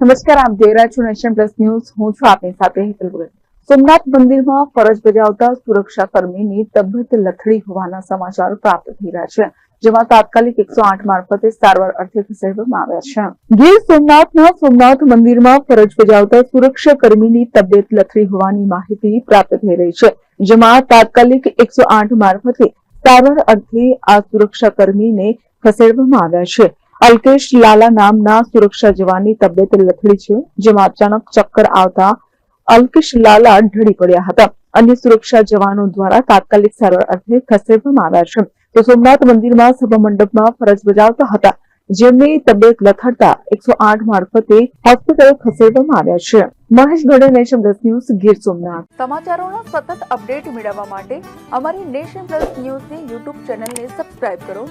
નમસ્કાર, આપ જોઈ રહ્યા છો નેશન પ્લસ ન્યૂઝ. હું છું આપની સાથે હેતલ સોમનાથ મંદિરમાં ફરજ બજાવતા સુરક્ષા કર્મીની તબિયત લથડી હોવાના સમાચાર પ્રાપ્ત થઈ રહ્યા છે, જેમાં તાત્કાલિક એકસો મારફતે સારવાર અર્થે ખસેડવામાં આવ્યા છે. ગીર સોમનાથના સોમનાથ મંદિરમાં ફરજ બજાવતા સુરક્ષા કર્મીની તબિયત લથડી હોવાની માહિતી પ્રાપ્ત થઈ રહી છે, જેમાં તાત્કાલિક એકસો આઠ મારફતે સારવાર અર્થે આ સુરક્ષા કર્મીને ખસેડવામાં આવ્યા છે. અલ્કેશ લાલા નામના સુરક્ષા જવાનની તબિયત લથડી છે, જેમાં અચાનક ચક્કર આવતા અલ્કેશ લાલા ઢળી પડ્યા હતા. અન્ય સુરક્ષા જવાનો દ્વારા તાત્કાલિક સારવાર અર્થે ખસેડવામાં આવ્યા છે. તો સોમનાથ મંદિરમાં સભા મંડપમાં ફરજ બજાવતા હતા, જેમની તબિયત લથડતા એકસો આઠ મારફતે હોસ્પિટલ ખસેડવામાં આવ્યા છે. Mahesh Gadhe nation plus news Gir Somnath. સમાચારોનો સતત અપડેટ મેળવવા માટે અમારી નેશન પ્લસ ન્યૂઝની યુટ્યુબ ચેનલને સબસ્ક્રાઇબ કરો.